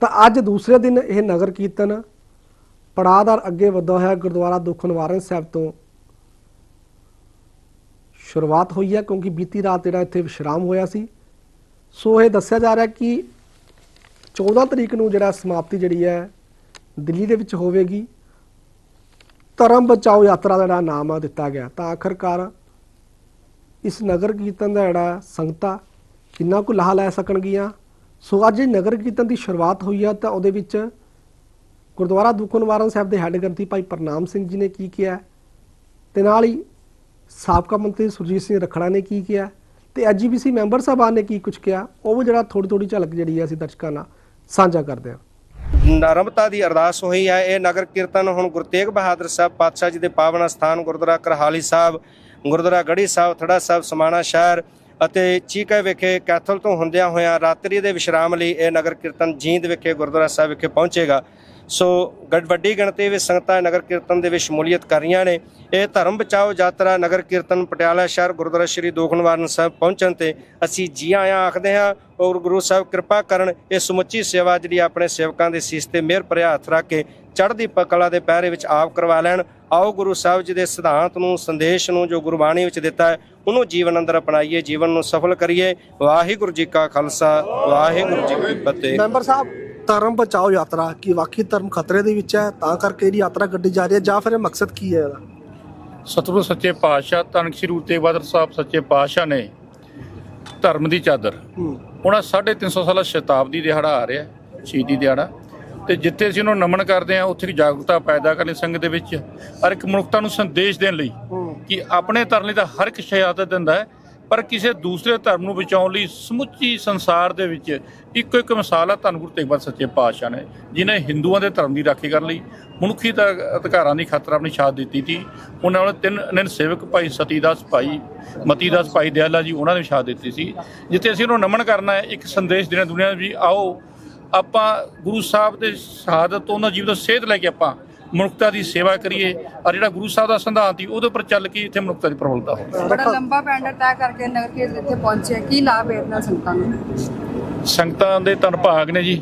[SPEAKER 1] ਤਾਂ ਅੱਜ ਦੂਸਰੇ ਦਿਨ ਇਹ ਨਗਰ ਕੀਰਤਨ ਪੜਾਅਦਾਰ ਅੱਗੇ ਵਧਦਾ ਹੋਇਆ ਗੁਰਦੁਆਰਾ ਦੁੱਖ ਨਿਵਾਰਨ ਸਾਹਿਬ ਤੋਂ ਸ਼ੁਰੂਆਤ ਹੋਈ ਹੈ ਕਿਉਂਕਿ ਬੀਤੀ ਰਾਤ ਜਿਹੜਾ ਇੱਥੇ ਵਿਸ਼ਰਾਮ ਹੋਇਆ ਸੀ। ਸੋ ਇਹ ਦੱਸਿਆ ਜਾ ਰਿਹਾ ਕਿ 14 ਤਰੀਕ ਨੂੰ ਜਿਹੜਾ ਸਮਾਪਤੀ ਜਿਹੜੀ ਹੈ, ਦਿੱਲੀ ਦੇ ਵਿੱਚ ਹੋਵੇਗੀ। ਧਰਮ ਬਚਾਓ ਯਾਤਰਾ ਦਾ ਜਿਹੜਾ ਨਾਮ ਆ ਦਿੱਤਾ ਗਿਆ। ਤਾਂ ਆਖਰਕਾਰ ਇਸ ਨਗਰ ਕੀਰਤਨ ਦਾ ਜਿਹੜਾ ਸੰਗਤਾਂ ਕਿੰਨਾ ਕੁ ਲਾਹਾ ਲੈ ਸਕਣਗੀਆਂ। ਸੋ ਅੱਜ ਨਗਰ ਕੀਰਤਨ ਦੀ ਸ਼ੁਰੂਆਤ ਹੋਈ ਆ ਤਾਂ ਉਹਦੇ ਵਿੱਚ ਗੁਰਦੁਆਰਾ ਦੁੱਖ ਨਿਵਾਰਨ ਸਾਹਿਬ ਦੇ ਹੈੱਡ ਗ੍ਰੰਥੀ ਭਾਈ ਪ੍ਰਨਾਮ ਸਿੰਘ ਜੀ ਨੇ ਕੀ ਕਿਹਾ। ਤੇ ਨਾਲ ਹੀ ਸਾਬਕਾ ਮੰਤਰੀ ਸੁਰਜੀਤ ਸਿੰਘ ਰਖੜਾ ਨੇ ਕੀ ਕਿਹਾ ਤੇ ਐਜੀਪੀਸੀ ਮੈਂਬਰ ਸਾਹਿਬਾਨ ਨੇ ਕੀ ਕੁਝ ਕਿਹਾ, ਉਹ ਵੀ ਜਿਹੜਾ ਥੋੜੀ ਥੋੜੀ ਝਲਕ ਜਿਹੜੀ ਹੈ ਅਸੀਂ ਦਰਸ਼ਕਾਂ ਨਾਲ ਸਾਂਝਾ ਕਰਦੇ ਹਾਂ।
[SPEAKER 5] ਨਰਮਤਾ ਦੀ ਅਰਦਾਸ ਹੋਈ ਹੈ, ਇਹ ਨਗਰ ਕੀਰਤਨ ਹੁਣ ਗੁਰੂ ਤੇਗ ਬਹਾਦਰ ਸਾਹਿਬ ਪਾਤਸ਼ਾਹ ਜੀ ਦੇ ਪਾਵਨ ਸਥਾਨ ਗੁਰਦੁਆਰਾ ਕਰਹਾਲੀ ਸਾਹਿਬ, ਗੁਰਦੁਆਰਾ ਗੜੀ ਸਾਹਿਬ, ਥੜਾ ਸਾਹਿਬ, ਸਮਾਣਾ ਸ਼ਹਿਰ ਅਤੇ ਚੀਕਾ ਵਿਖੇ ਕੈਥਲ ਤੋਂ ਹੁੰਦਿਆਂ ਹੋਇਆਂ ਰਾਤਰੀ ਦੇ ਵਿਸ਼ਰਾਮ ਲਈ ਇਹ ਨਗਰ ਕੀਰਤਨ ਜੀਂਦ ਵਿਖੇ ਗੁਰਦੁਆਰਾ ਸਾਹਿਬ ਵਿਖੇ ਪਹੁੰਚੇਗਾ। ਸੋ ਗ- ਵੱਡੀ ਗਿਣਤੀ ਵਿੱਚ ਸੰਗਤਾਂ ਨਗਰ ਕੀਰਤਨ ਦੇ ਵਿੱਚ ਸ਼ਮੂਲੀਅਤ ਕਰ ਰਹੀਆਂ ਨੇ। ਇਹ ਧਰਮ ਬਚਾਓ ਯਾਤਰਾ ਨਗਰ ਕੀਰਤਨ ਪਟਿਆਲਾ ਸ਼ਹਿਰ ਗੁਰਦੁਆਰਾ ਸ਼੍ਰੀ ਦੋਖ ਨਿਵਾਰਨ ਸਾਹਿਬ ਪਹੁੰਚਣ ਤੇ ਅਸੀਂ ਜੀ ਆਇਆਂ ਆਖਦੇ ਹਾਂ ਔਰ ਗੁਰੂ ਸਾਹਿਬ ਕਿਰਪਾ ਕਰਨ ਇਹ ਸਮੁੱਚੀ ਸੇਵਾ ਜਿਹੜੀ ਆਪਣੇ ਸੇਵਕਾਂ ਦੇ ਸੀਸ ਤੇ ਮਿਹਰ ਭਰਿਆ ਹੱਥ ਰੱਖ ਕੇ ਚੜ੍ਹਦੀ ਕਲਾ ਦੇ ਪਹਿਰੇ ਵਿੱਚ ਆਪ ਕਰਵਾ ਲੈਣ। ਆਓ ਗੁਰੂ ਸਾਹਿਬ ਜੀ ਦੇ ਸਿਧਾਂਤ ਨੂੰ, ਸੰਦੇਸ਼ ਨੂੰ ਜੋ ਗੁਰਬਾਣੀ ਵਿੱਚ ਦਿੱਤਾ ਹੈ, ਉਹਨੂੰ ਜੀਵਨ ਅੰਦਰ ਅਪਣਾਈਏ, ਜੀਵਨ ਨੂੰ ਸਫਲ ਕਰੀਏ। ਵਾਹਿਗੁਰੂ ਜੀ ਕਾ ਖਾਲਸਾ, ਵਾਹਿਗੁਰੂ ਜੀ ਕੀ ਫਤਿਹ।
[SPEAKER 1] ਮੈਂਬਰ ਸਾਹਿਬ ਧਰਮ ਬਚਾਓ ਯਾਤਰਾ ਕੀ ਵਾਕਈ ਧਰਮ ਖਤਰੇ ਦੇ ਵਿੱਚ ਹੈ? ਤਾਂ ਕਰਕੇ ਇਹ ਯਾਤਰਾ ਕੱਢੀ ਜਾ ਰਹੀ ਹੈ ਜਾਂ ਫਿਰ ਇਹ ਮਕਸਦ ਕੀ ਹੈ ਇਹਦਾ?
[SPEAKER 6] ਸਤਿਗੁਰੂ ਸੱਚੇ ਪਾਤਸ਼ਾਹ ਧੰਨ ਸ਼੍ਰੀ ਗੁਰੂ ਤੇਗ ਬਹਾਦਰ ਸਾਹਿਬ ਸੱਚੇ ਪਾਤਸ਼ਾਹ ਨੇ ਧਰਮ ਦੀ ਚਾਦਰ। ਉਹਨਾਂ 350 ਸਾਲਾ ਸ਼ਤਾਬਦੀ ਦਿਹਾੜਾ ਆ ਰਿਹਾ ਸ਼ਹੀਦੀ ਦਿਹਾੜਾ। ਤੇ ਜਿੱਥੇ ਅਸੀਂ ਉਹਨੂੰ ਨਮਨ ਕਰਦੇ ਆ ਉੱਥੇ ਦੀ ਜਾਗਰੂਕਤਾ ਪੈਦਾ ਕਰਨੀ ਸੰਗਤ ਦੇ ਵਿੱਚ ਔਰ ਇੱਕ ਮਨੁੱਖਤਾ ਨੂੰ ਸੰਦੇਸ਼ ਦੇਣ ਲਈ ਕਿ ਆਪਣੇ ਧਰਮ ਲਈ ਤਾਂ ਹਰ ਇੱਕ ਸ਼ਹਾਦਤ ਦਿੰਦਾ ਹੈ। ਪਰ ਕਿਸੇ ਦੂਸਰੇ ਧਰਮ ਨੂੰ ਬਚਾਉਣ ਲਈ ਸਮੁੱਚੀ ਸੰਸਾਰ ਦੇ ਵਿੱਚ ਇੱਕੋ ਇੱਕ ਮਿਸਾਲ ਹੈ ਧੰਨ ਗੁਰੂ ਤੇਗ ਬਹਾਦਰ ਸੱਚੇ ਪਾਤਸ਼ਾਹ ਨੇ ਜਿਨੇ ਹਿੰਦੂਆਂ ਦੇ ਧਰਮ ਦੀ ਰਾਖੀ ਕਰਨ ਲਈ ਮਨੁੱਖੀ ਤ- ਅਧਿਕਾਰਾਂ ਦੀ ਖਾਤਰ ਆਪਣੀ ਸ਼ਹਾਦਤ ਦਿੱਤੀ ਸੀ। ਉਹਨਾਂ ਨਾਲ ਤਿੰਨ ਨਿਨ ਸੇਵਕ, ਭਾਈ ਸਤੀਦਾਸ, ਭਾਈ ਮਤੀਦਾਸ, ਭਾਈ ਦਿਆਲਾ ਜੀ, ਉਹਨਾਂ ਨੇ ਵੀ ਸ਼ਹਾਦਤ ਦਿੱਤੀ ਸੀ, ਜਿੱਥੇ ਅਸੀਂ ਉਹਨੂੰ ਨਮਨ ਕਰਨਾ ਹੈ। ਇੱਕ ਸੰਦੇਸ਼ ਦੇਣਾ ਦੁਨੀਆ ਨੂੰ ਵੀ ਆਓ, ਆਪਾਂ ਗੁਰੂ ਸਾਹਿਬ ਦੇ ਸ਼ਹਾਦਤ ਤੋਂ ਉਹਨਾਂ ਜੀਵਨ ਤੋਂ ਸੇਧ ਲੈ ਕੇ ਆਪਾਂ ਮਨੁੱਖਤਾ ਦੀ ਸੇਵਾ ਕਰੀਏ ਔਰ ਜਿਹੜਾ ਗੁਰੂ ਸਾਹਿਬ ਦਾ ਸੰਵਿਧਾਨ ਸੀ ਉਹਦੇ ਉੱਪਰ ਚੱਲ ਕੇ ਇੱਥੇ ਮਨੁੱਖਤਾ ਦੀ ਪ੍ਰਫੁੱਲਤਾ ਹੋਵੇ।
[SPEAKER 7] ਬੜਾ ਲੰਬਾ ਪੈਂਡਰ ਤੈਅ ਕਰਕੇ ਨਗਰ ਕੀਰਤਨ ਇੱਥੇ ਪਹੁੰਚੇ ਕੀ ਲਾਭ ਹੈ ਇਹਨਾਂ ਸੰਗਤਾਂ ਨੂੰ?
[SPEAKER 6] ਸੰਗਤਾਂ ਦੇ ਧੰਨ ਭਾਗ ਨੇ ਜੀ।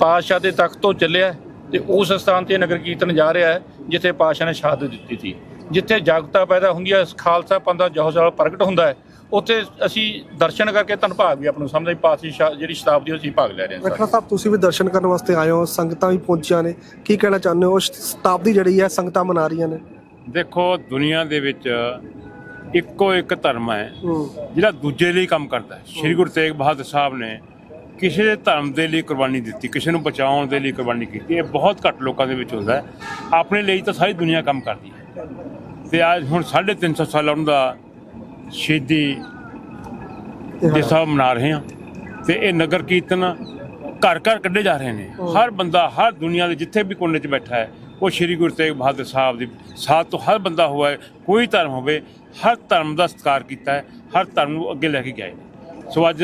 [SPEAKER 6] ਪਾਤਸ਼ਾਹ ਦੇ ਤਖਤ ਤੋਂ ਚੱਲਿਆ ਤੇ ਉਸ ਸਥਾਨ ਤੇ ਨਗਰ ਕੀਰਤਨ ਜਾ ਰਿਹਾ ਹੈ ਜਿੱਥੇ ਪਾਤਸ਼ਾਹ ਨੇ ਸ਼ਹਾਦਤ ਦਿੱਤੀ ਸੀ। ਜਿੱਥੇ ਜਾਗਰੂਕਤਾ ਪੈਦਾ ਹੁੰਦੀ ਹੈ ਖਾਲਸਾ ਪੰਥ ਦਾ ਜੋਹਰ ਪ੍ਰਗਟ ਹੁੰਦਾ ਹੈ ਉੱਥੇ ਅਸੀਂ ਦਰਸ਼ਨ ਕਰਕੇ ਧੰਨ ਭਾਗ ਵੀ ਆਪ ਨੂੰ ਸਮਝਦੇ ਪਾਤਸ਼ਾਹ ਜਿਹੜੀ ਸ਼ਤਾਬਦੀ ਉਹ ਅਸੀਂ ਭਾਗ ਲੈ ਰਹੇ ਹਾਂ
[SPEAKER 1] ਰਖੜਾ ਸਾਹਿਬ ਤੁਸੀਂ ਵੀ ਦਰਸ਼ਨ ਕਰਨ ਵਾਸਤੇ ਆਏ ਹੋ ਸੰਗਤਾਂ ਵੀ ਪਹੁੰਚੀਆਂ ਨੇ। ਕੀ ਕਹਿਣਾ ਚਾਹੁੰਦੇ ਹੋ? ਸ਼ਤਾਬਦੀ ਜਿਹੜੀ ਹੈ ਸੰਗਤਾਂ ਮਨਾ ਰਹੀਆਂ ਨੇ।
[SPEAKER 8] ਦੇਖੋ ਦੁਨੀਆ ਦੇ ਵਿੱਚ ਇੱਕੋ ਇੱਕ ਧਰਮ ਹੈ
[SPEAKER 1] ਹੂੰ।
[SPEAKER 8] ਜਿਹੜਾ ਦੂਜੇ ਲਈ ਕੰਮ ਕਰਦਾ ਹੈ। ਸ਼੍ਰੀ ਗੁਰੂ ਤੇਗ ਬਹਾਦਰ ਸਾਹਿਬ ਨੇ ਕਿਸੇ ਦੇ ਧਰਮ ਦੇ ਲਈ ਕੁਰਬਾਨੀ ਦਿੱਤੀ ਕਿਸੇ ਨੂੰ ਬਚਾਉਣ ਦੇ ਲਈ ਕੁਰਬਾਨੀ ਕੀਤੀ। ਇਹ ਬਹੁਤ ਘੱਟ ਲੋਕਾਂ ਦੇ ਵਿੱਚ ਹੁੰਦਾ ਹੈ। ਆਪਣੇ ਲਈ ਤਾਂ ਸਾਰੀ ਦੁਨੀਆ ਕੰਮ ਕਰਦੀ ਹੈ। ਤੇ ਅੱਜ ਹੁਣ 350 ਸਾਲ ਉਹਨਾਂ ਦਾ ਸ਼ਹੀਦੀ ਦਿਸਾ ਮਨਾ ਰਹੇ ਹਾਂ ਤੇ ਇਹ ਨਗਰ ਕੀਰਤਨ ਘਰ ਘਰ ਕੱਢੇ ਜਾ ਰਹੇ ਨੇ। ਹਰ ਬੰਦਾ ਹਰ ਦੁਨੀਆ ਦੇ ਜਿੱਥੇ ਵੀ ਕੋਨੇ 'ਚ ਬੈਠਾ ਹੈ ਉਹ ਸ਼੍ਰੀ ਗੁਰੂ ਤੇਗ ਬਹਾਦਰ ਸਾਹਿਬ ਦੀ ਸਾਥ ਤੋਂ ਹਰ ਬੰਦਾ ਹੋਇਆ ਹੈ ਕੋਈ ਧਰਮ ਹੋਵੇ ਹਰ ਧਰਮ ਦਾ ਸਤਿਕਾਰ ਕੀਤਾ ਹੈ ਹਰ ਧਰਮ ਨੂੰ ਅੱਗੇ ਲੈ ਕੇ ਗਏ ਨੇ ਸੋ ਅੱਜ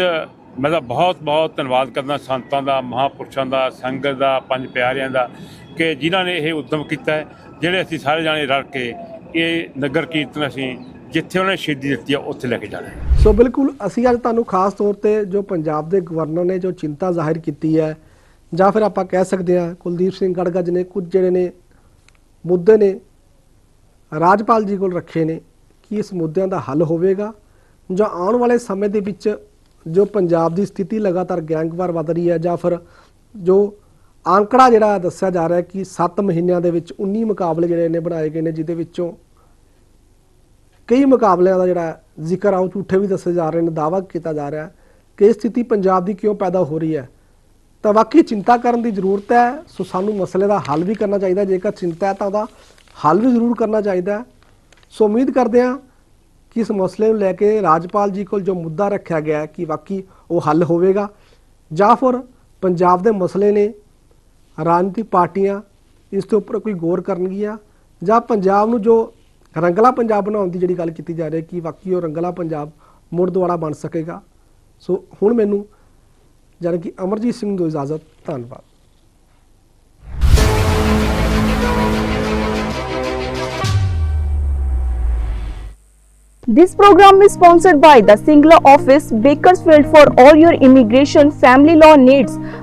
[SPEAKER 8] ਮੈਂ ਤਾਂ ਬਹੁਤ ਬਹੁਤ ਧੰਨਵਾਦ ਕਰਦਾ ਸੰਤਾਂ ਦਾ ਮਹਾਪੁਰਸ਼ਾਂ ਦਾ ਸੰਗਤ ਦਾ ਪੰਜ ਪਿਆਰਿਆਂ ਦਾ ਕਿ ਜਿਨ੍ਹਾਂ ਨੇ ਇਹ ਉਦਮ ਕੀਤਾ ਹੈ ਜਿਹੜੇ ਅਸੀਂ ਸਾਰੇ ਜਾਣੇ ਰਲ ਕੇ ਇਹ ਨਗਰ ਕੀਰਤਨ ਅਸੀਂ ਜਿੱਥੇ ਉਹਨੇ ਸ਼ਹੀਦੀ ਦਿੱਤੀ ਆ, ਉੱਥੇ ਲੈ ਕੇ ਜਾਣਾ
[SPEAKER 1] ਸੋ ਬਿਲਕੁਲ, ਅਸੀਂ ਅੱਜ ਤੁਹਾਨੂੰ ਖਾਸ ਤੌਰ ਤੇ ਜੋ ਪੰਜਾਬ ਦੇ ਗਵਰਨਰ ਨੇ ਜੋ ਚਿੰਤਾ ਜ਼ਾਹਿਰ ਕੀਤੀ ਹੈ, ਜਾਂ ਫਿਰ ਆਪਾਂ ਕਹਿ ਸਕਦੇ ਹਾਂ, ਕੁਲਦੀਪ ਸਿੰਘ ਗੜਗੱਜ ਨੇ ਕੁਝ ਜਿਹੜੇ ਨੇ ਮੁੱਦੇ ਨੇ ਰਾਜਪਾਲ ਜੀ ਕੋਲ ਰੱਖੇ ਨੇ, ਕਿ ਇਸ ਮੁੱਦਿਆਂ ਦਾ ਹੱਲ ਹੋਵੇਗਾ, ਜਾਂ ਆਉਣ ਵਾਲੇ ਸਮੇਂ ਦੇ ਵਿੱਚ ਜੋ ਪੰਜਾਬ ਦੀ ਸਥਿਤੀ ਲਗਾਤਾਰ ਗੈਂਗਵਾਰ ਵੱਧ ਰਹੀ ਹੈ, ਜਾਂ ਫਿਰ ਜੋ ਆਂਕੜਾ ਜਿਹੜਾ ਦੱਸਿਆ ਜਾ ਰਿਹਾ ਕਿ 7 ਮਹੀਨਿਆਂ ਦੇ ਵਿੱਚ 19 ਮੁਕਾਬਲੇ ਜਿਹੜੇ ਨੇ ਬਣਾਏ ਗਏ ਨੇ, ਜਿਹਦੇ ਵਿੱਚੋਂ ਕਈ ਮੁਕਾਬਲਿਆਂ ਦਾ ਜਿਹੜਾ ਜ਼ਿਕਰ ਆ, ਉਹ ਝੂਠੇ ਵੀ ਦੱਸੇ ਜਾ ਰਹੇ ਨੇ, ਦਾਅਵਾ ਕੀਤਾ ਜਾ ਰਿਹਾ। ਕਿ ਇਹ ਸਥਿਤੀ ਪੰਜਾਬ ਦੀ ਕਿਉਂ ਪੈਦਾ ਹੋ ਰਹੀ ਹੈ? ਤਾਂ ਵਾਕਈ ਚਿੰਤਾ ਕਰਨ ਦੀ ਜ਼ਰੂਰਤ ਹੈ। ਸੋ ਸਾਨੂੰ ਮਸਲੇ ਦਾ ਹੱਲ ਵੀ ਕਰਨਾ ਚਾਹੀਦਾ ਜੇਕਰ ਚਿੰਤਾ ਹੈ ਤਾਂ ਉਹਦਾ ਹੱਲ ਵੀ ਜ਼ਰੂਰ ਕਰਨਾ ਚਾਹੀਦਾ ਸੋ ਉਮੀਦ ਕਰਦੇ ਹਾਂ ਕਿ ਇਸ ਮਸਲੇ ਨੂੰ ਲੈ ਕੇ ਰਾਜਪਾਲ ਜੀ ਕੋਲ ਜੋ ਮੁੱਦਾ ਰੱਖਿਆ ਗਿਆ ਹੈ, ਕਿ ਵਾਕਈ ਉਹ ਹੱਲ ਹੋਵੇਗਾ। ਜਾਂ ਫਿਰ ਪੰਜਾਬ ਦੇ ਮਸਲੇ ਨੇ, ਰਾਜਨੀਤਿਕ ਪਾਰਟੀਆਂ ਇਸ ਦੇ ਉੱਪਰ ਕੋਈ ਗੌਰ ਕਰਨਗੀਆਂ, ਜਾਂ ਪੰਜਾਬ ਨੂੰ ਜੋ ਰੰਗਲਾ ਪੰਜਾਬ ਬਣਾਉਣ ਦੀ ਜਿਹੜੀ ਗੱਲ ਕੀਤੀ ਜਾ ਰਹੀ ਹੈ ਕਿ ਵਾਕਈ ਉਹ ਰੰਗਲਾ ਪੰਜਾਬ ਮੁੜ ਦੁਆਰਾ ਬਣ ਸਕੇਗਾ ਸੋ ਹੁਣ ਮੈਨੂੰ ਜਾਣੀ ਕਿ ਅਮਰਜੀਤ ਸਿੰਘ ਤੋਂ ਇਜਾਜ਼ਤ ਧੰਨਵਾਦ
[SPEAKER 9] This program is sponsored by the Singla office, Bakersfield for all your immigration family law needs.